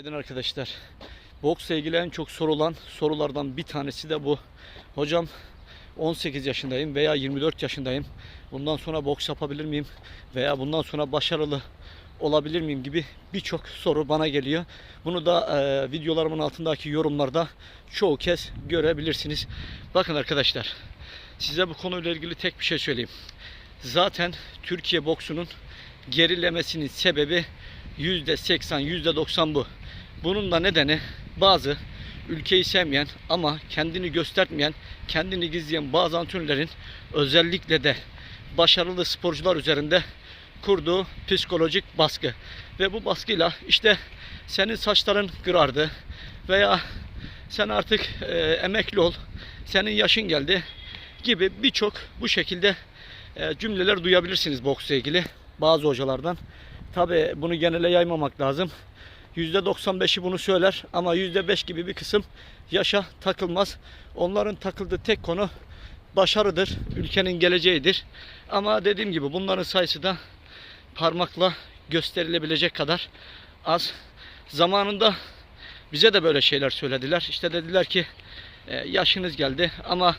Günaydın arkadaşlar. Boksla ilgili en çok sorulan sorulardan bir tanesi de bu. Hocam 18 yaşındayım veya 24 yaşındayım. Bundan sonra boks yapabilir miyim? Veya bundan sonra başarılı olabilir miyim gibi birçok soru bana geliyor. Bunu da e, videolarımın altındaki yorumlarda çoğu kez görebilirsiniz. Bakın arkadaşlar size bu konuyla ilgili tek bir şey söyleyeyim. Zaten Türkiye boksunun gerilemesinin sebebi %80, %90 bu. Bunun da nedeni bazı ülkeyi sevmeyen ama kendini göstermeyen, kendini gizleyen bazı antrenörlerin özellikle de başarılı sporcular üzerinde kurduğu psikolojik baskı. Ve bu baskıyla işte senin saçların kırardı veya sen artık e, emekli ol, senin yaşın geldi gibi birçok bu şekilde e, cümleler duyabilirsiniz boksla ilgili bazı hocalardan. Tabi bunu genele yaymamak lazım. %95'i bunu söyler ama %5 gibi bir kısım yaşa takılmaz. Onların takıldığı tek konu başarıdır, ülkenin geleceğidir. Ama dediğim gibi bunların sayısı da parmakla gösterilebilecek kadar az. Zamanında bize de böyle şeyler söylediler. İşte dediler ki "E, yaşınız geldi ama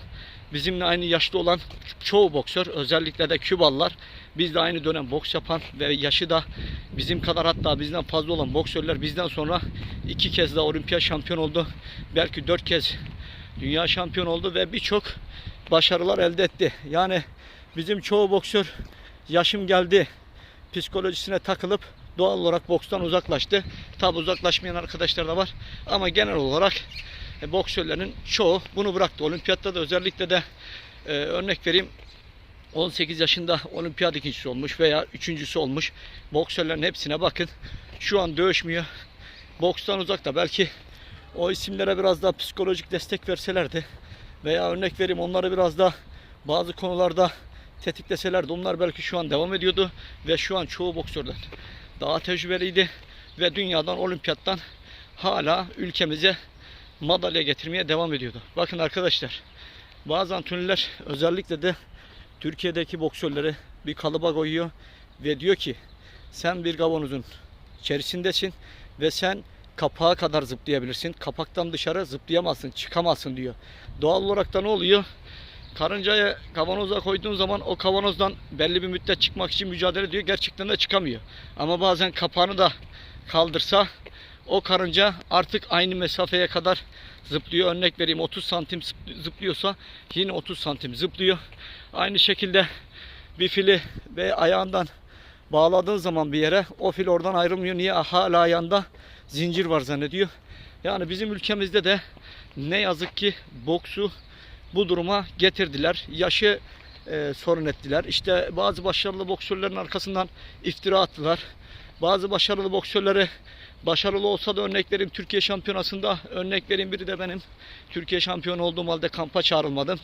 bizimle aynı yaşta olan çoğu boksör özellikle de Kübalılar bizle aynı dönem boks yapan ve yaşı da bizim kadar hatta bizden fazla olan boksörler bizden sonra iki kez daha olimpiyat şampiyon oldu. Belki dört kez dünya şampiyon oldu ve birçok başarılar elde etti. Yani bizim çoğu boksör yaşım geldi psikolojisine takılıp doğal olarak bokstan uzaklaştı. Tabi uzaklaşmayan arkadaşlar da var ama genel olarak e, boksörlerin çoğu bunu bıraktı. Olimpiyatta da özellikle de e, örnek vereyim 18 yaşında olimpiyat ikincisi olmuş veya üçüncüsü olmuş boksörlerin hepsine bakın. Şu an dövüşmüyor. Bokstan uzakta. Belki o isimlere biraz daha psikolojik destek verselerdi veya örnek vereyim onları biraz da bazı konularda tetikleselerdi onlar belki şu an devam ediyordu ve şu an çoğu boksörden daha tecrübeliydi ve dünyadan olimpiyattan hala ülkemize madalya getirmeye devam ediyordu. Bakın arkadaşlar bazı antrenörler özellikle de Türkiye'deki boksörleri bir kalıba koyuyor ve diyor ki sen bir kavanozun içerisindesin ve sen kapağa kadar zıplayabilirsin. Kapaktan dışarı zıplayamazsın, çıkamazsın diyor. Doğal olarak da ne oluyor? Karıncayı kavanoza koyduğun zaman o kavanozdan belli bir müddet çıkmak için mücadele ediyor. Gerçekten de çıkamıyor. Ama bazen kapağını da kaldırsa o karınca artık aynı mesafeye kadar zıplıyor. Örnek vereyim 30 santim zıp- zıplıyorsa yine 30 santim zıplıyor. Aynı şekilde bir fili ve ayağından bağladığın zaman bir yere o fil oradan ayrılmıyor. Niye? Hala ayağında zincir var zannediyor. Yani bizim ülkemizde de ne yazık ki boksu bu duruma getirdiler. Yaşı e, sorun ettiler. İşte bazı başarılı boksörlerin arkasından iftira attılar. Bazı başarılı boksörleri başarılı olsa da örnek vereyim Türkiye şampiyonasında örnek vereyim biri de benim Türkiye şampiyonu olduğum halde kampa çağrılmadım.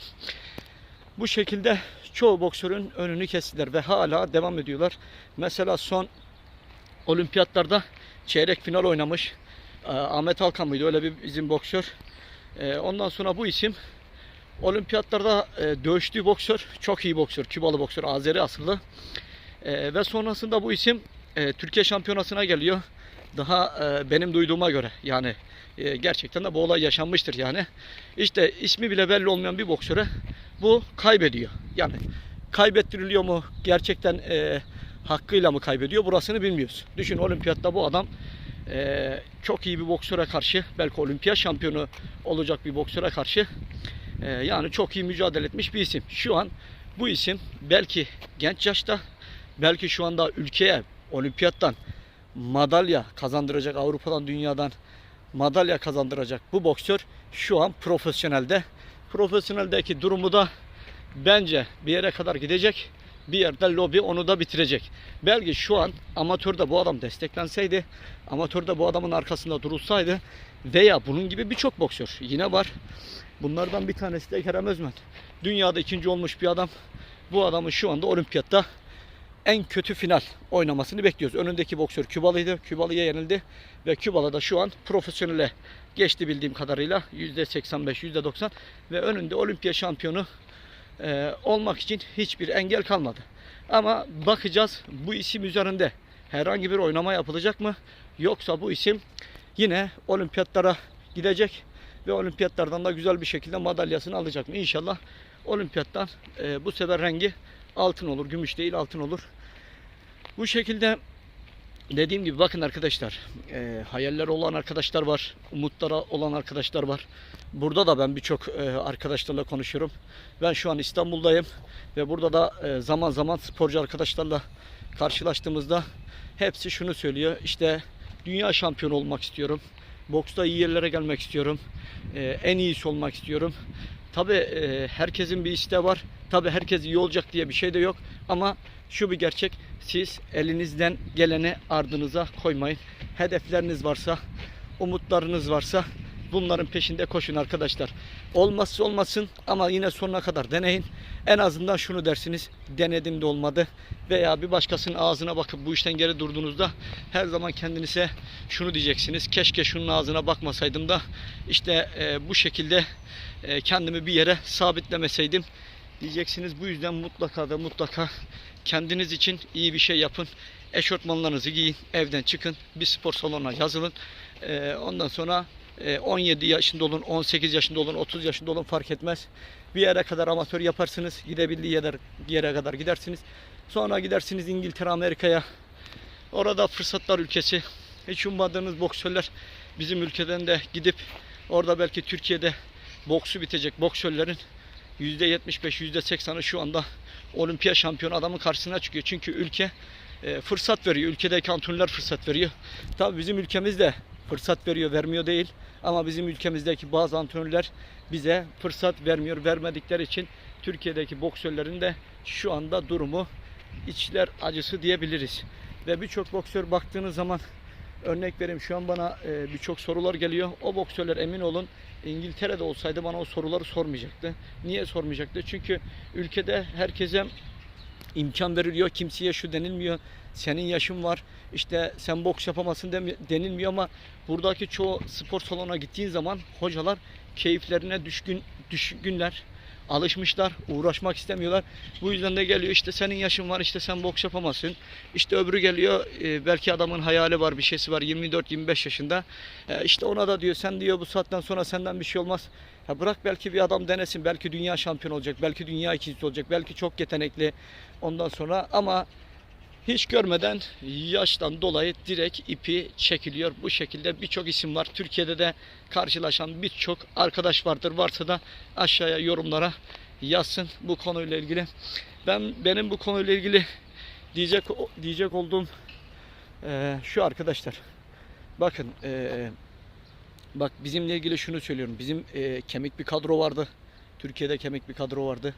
Bu şekilde çoğu boksörün önünü kestiler ve hala devam ediyorlar. Mesela son olimpiyatlarda çeyrek final oynamış. Ee, Ahmet Alkan mıydı öyle bir bizim boksör. Ee, Ondan sonra bu isim olimpiyatlarda e, dövüştüğü boksör, çok iyi boksör, Kübalı boksör, Azeri asıllı. Ve sonrasında bu isim e, Türkiye şampiyonasına geliyor. Daha e, benim duyduğuma göre yani e, gerçekten de bu olay yaşanmıştır yani. İşte ismi bile belli olmayan bir boksöre bu kaybediyor. Yani kaybettiriliyor mu gerçekten e, hakkıyla mı kaybediyor burasını bilmiyoruz. Düşün olimpiyatta bu adam e, çok iyi bir boksöre karşı belki olimpiyat şampiyonu olacak bir boksöre karşı e, yani çok iyi mücadele etmiş bir isim. Şu an bu isim belki genç yaşta belki şu anda ülkeye olimpiyattan madalya kazandıracak Avrupa'dan dünyadan madalya kazandıracak bu boksör şu an profesyonelde. Profesyoneldeki durumu da bence bir yere kadar gidecek. Bir yerde lobi onu da bitirecek. Belki şu an amatörde bu adam desteklenseydi, amatörde bu adamın arkasında durulsaydı veya bunun gibi birçok boksör yine var. Bunlardan bir tanesi de Kerem Özmen. Dünyada ikinci olmuş bir adam. Bu adamın şu anda olimpiyatta en kötü final oynamasını bekliyoruz. Önündeki boksör Kübalıydı. Kübalı'ya yenildi ve Kübalı da şu an profesyonele geçti bildiğim kadarıyla %85, %90 ve önünde olimpiya şampiyonu e, olmak için hiçbir engel kalmadı. Ama bakacağız bu isim üzerinde herhangi bir oynama yapılacak mı? Yoksa bu isim yine olimpiyatlara gidecek ve olimpiyatlardan da güzel bir şekilde madalyasını alacak mı? İnşallah olimpiyattan e, bu sefer rengi altın olur. Gümüş değil altın olur. Bu şekilde dediğim gibi bakın arkadaşlar e, hayaller olan arkadaşlar var. Umutlara olan arkadaşlar var. Burada da ben birçok e, arkadaşlarla konuşuyorum. Ben şu an İstanbul'dayım ve burada da e, zaman zaman sporcu arkadaşlarla karşılaştığımızda hepsi şunu söylüyor. İşte dünya şampiyonu olmak istiyorum. Boksta iyi yerlere gelmek istiyorum. E, en iyisi olmak istiyorum. Tabi herkesin bir isteği var. Tabi herkes iyi olacak diye bir şey de yok. Ama şu bir gerçek. Siz elinizden geleni ardınıza koymayın. Hedefleriniz varsa, umutlarınız varsa bunların peşinde koşun arkadaşlar. Olmazsa olmasın ama yine sonuna kadar deneyin. En azından şunu dersiniz. Denedim de olmadı. Veya bir başkasının ağzına bakıp bu işten geri durduğunuzda her zaman kendinize şunu diyeceksiniz. Keşke şunun ağzına bakmasaydım da işte e, bu şekilde e, kendimi bir yere sabitlemeseydim diyeceksiniz. Bu yüzden mutlaka da mutlaka kendiniz için iyi bir şey yapın. Eşortmanlarınızı giyin, evden çıkın, bir spor salonuna yazılın. E, ondan sonra e, 17 yaşında olun, 18 yaşında olun, 30 yaşında olun fark etmez. Bir yere kadar amatör yaparsınız. Gidebildiği yere, yere kadar gidersiniz. Sonra gidersiniz İngiltere, Amerika'ya. Orada fırsatlar ülkesi. Hiç ummadığınız boksörler bizim ülkeden de gidip orada belki Türkiye'de boksu bitecek boksörlerin %75, %80'ı şu anda olimpiya şampiyonu adamın karşısına çıkıyor. Çünkü ülke e, fırsat veriyor. Ülkedeki antrenörler fırsat veriyor. Tabii bizim ülkemiz de fırsat veriyor, vermiyor değil. Ama bizim ülkemizdeki bazı antrenörler bize fırsat vermiyor. Vermedikleri için Türkiye'deki boksörlerin de şu anda durumu içler acısı diyebiliriz. Ve birçok boksör baktığınız zaman örnek vereyim şu an bana e, birçok sorular geliyor. O boksörler emin olun İngiltere'de olsaydı bana o soruları sormayacaktı. Niye sormayacaktı? Çünkü ülkede herkese imkan veriliyor. Kimseye şu denilmiyor. Senin yaşın var. İşte sen boks yapamazsın denilmiyor ama buradaki çoğu spor salonuna gittiğin zaman hocalar keyiflerine düşkün düşkünler alışmışlar, uğraşmak istemiyorlar. Bu yüzden de geliyor işte senin yaşın var işte sen boks yapamazsın. İşte öbürü geliyor e, belki adamın hayali var bir şeysi var 24-25 yaşında. E, işte ona da diyor sen diyor bu saatten sonra senden bir şey olmaz. Ya bırak belki bir adam denesin belki dünya şampiyonu olacak belki dünya ikincisi olacak belki çok yetenekli ondan sonra ama hiç görmeden yaştan dolayı direkt ipi çekiliyor. Bu şekilde birçok isim var. Türkiye'de de karşılaşan birçok arkadaş vardır. Varsa da aşağıya yorumlara yazsın bu konuyla ilgili. Ben benim bu konuyla ilgili diyecek diyecek olduğum e, şu arkadaşlar. Bakın e, bak bizimle ilgili şunu söylüyorum. Bizim e, kemik bir kadro vardı. Türkiye'de kemik bir kadro vardı.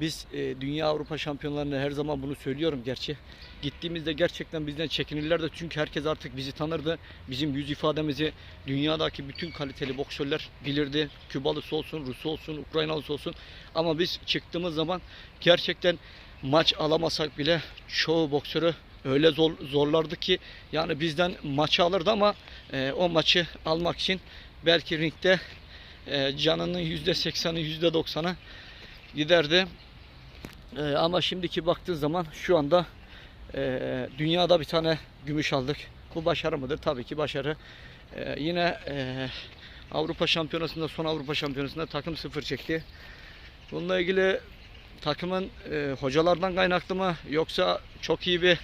Biz e, Dünya Avrupa şampiyonlarına her zaman bunu söylüyorum gerçi. Gittiğimizde gerçekten bizden çekinirlerdi çünkü herkes artık bizi tanırdı. Bizim yüz ifademizi dünyadaki bütün kaliteli boksörler bilirdi. Kübalısı olsun, Rus olsun, Ukraynalısı olsun. Ama biz çıktığımız zaman gerçekten maç alamasak bile çoğu boksörü öyle zor, zorlardı ki yani bizden maçı alırdı ama e, o maçı almak için belki ringde e, canının %80'i %90'ı giderdi. E, ama şimdiki baktığı zaman şu anda e, dünyada bir tane gümüş aldık. Bu başarı mıdır? Tabii ki başarı. E, yine e, Avrupa Şampiyonası'nda son Avrupa Şampiyonası'nda takım sıfır çekti. Bununla ilgili takımın e, hocalardan kaynaklı mı yoksa çok iyi bir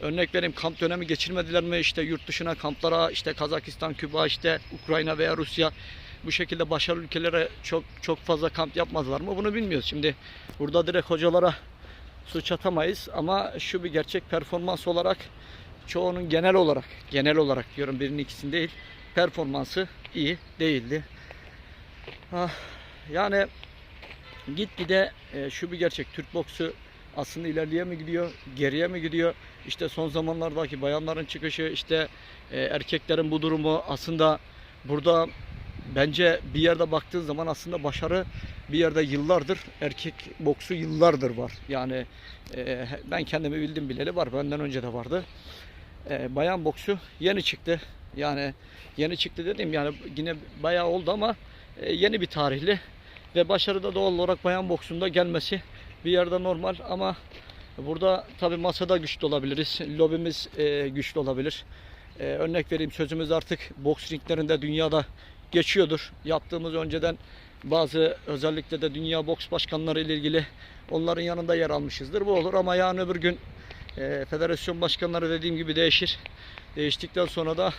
örnek vereyim kamp dönemi geçirmediler mi işte yurt dışına kamplara işte Kazakistan, Küba işte Ukrayna veya Rusya bu şekilde başarılı ülkelere çok çok fazla kamp yapmazlar mı? Bunu bilmiyoruz. Şimdi burada direkt hocalara suç atamayız ama şu bir gerçek performans olarak çoğunun genel olarak genel olarak diyorum birinin ikisini değil performansı iyi değildi. Ah, yani gitgide e, şu bir gerçek Türk boksu aslında ileriye mi gidiyor, geriye mi gidiyor? İşte son zamanlardaki bayanların çıkışı, işte e, erkeklerin bu durumu aslında burada bence bir yerde baktığın zaman aslında başarı bir yerde yıllardır erkek boksu yıllardır var. Yani e, ben kendimi bildim bileli var. Benden önce de vardı. E, bayan boksu yeni çıktı. Yani yeni çıktı dedim yani yine bayağı oldu ama e, yeni bir tarihli ve başarıda doğal olarak bayan boksunda gelmesi bir yerde normal ama burada tabi masada güçlü olabiliriz. Lobimiz e, güçlü olabilir. e, örnek vereyim sözümüz artık boks ringlerinde dünyada geçiyordur. Yaptığımız önceden bazı özellikle de dünya boks başkanları ile ilgili onların yanında yer almışızdır. Bu olur ama yarın öbür gün e, federasyon başkanları dediğim gibi değişir. Değiştikten sonra da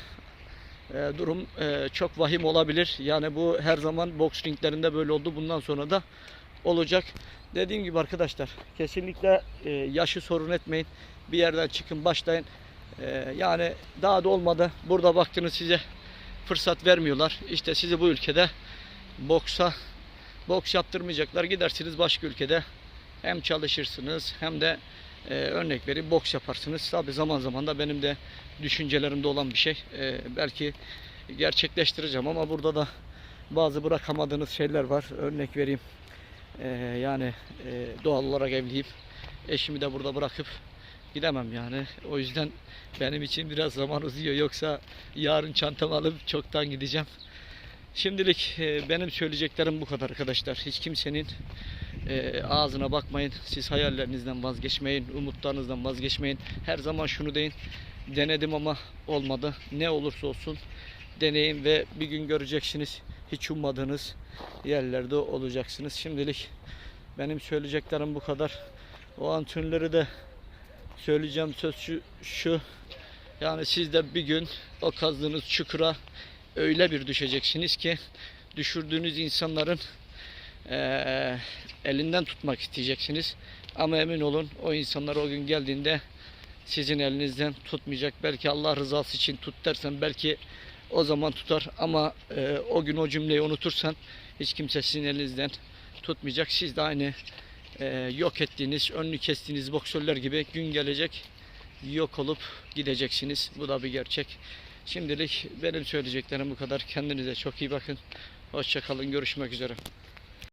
e, durum e, çok vahim olabilir. Yani bu her zaman boks ringlerinde böyle oldu. Bundan sonra da olacak. Dediğim gibi arkadaşlar kesinlikle e, yaşı sorun etmeyin. Bir yerden çıkın başlayın. E, yani daha da olmadı. Burada baktınız size fırsat vermiyorlar. İşte sizi bu ülkede boksa boks yaptırmayacaklar. Gidersiniz başka ülkede hem çalışırsınız hem de e, örnek vereyim boks yaparsınız. Tabi zaman zaman da benim de düşüncelerimde olan bir şey. E, belki gerçekleştireceğim ama burada da bazı bırakamadığınız şeyler var. Örnek vereyim. E, yani e, doğal olarak evliyim. Eşimi de burada bırakıp gidemem yani. O yüzden benim için biraz zaman uzuyor. Yoksa yarın çantamı alıp çoktan gideceğim. Şimdilik e, benim söyleyeceklerim bu kadar arkadaşlar. Hiç kimsenin e, ağzına bakmayın. Siz hayallerinizden vazgeçmeyin. Umutlarınızdan vazgeçmeyin. Her zaman şunu deyin. Denedim ama olmadı. Ne olursa olsun deneyin ve bir gün göreceksiniz. Hiç ummadığınız yerlerde olacaksınız. Şimdilik benim söyleyeceklerim bu kadar. O antrenörleri de söyleyeceğim söz şu, şu. Yani siz de bir gün o kazdığınız çukura öyle bir düşeceksiniz ki düşürdüğünüz insanların eee, elinden tutmak isteyeceksiniz. Ama emin olun o insanlar o gün geldiğinde sizin elinizden tutmayacak. Belki Allah rızası için tut dersen belki o zaman tutar ama eee, o gün o cümleyi unutursan hiç kimse sizin elinizden tutmayacak. Siz de aynı eee, yok ettiğiniz, önünü kestiğiniz boksörler gibi gün gelecek yok olup gideceksiniz. Bu da bir gerçek. Şimdilik benim söyleyeceklerim bu kadar. Kendinize çok iyi bakın. Hoşçakalın. Görüşmek üzere.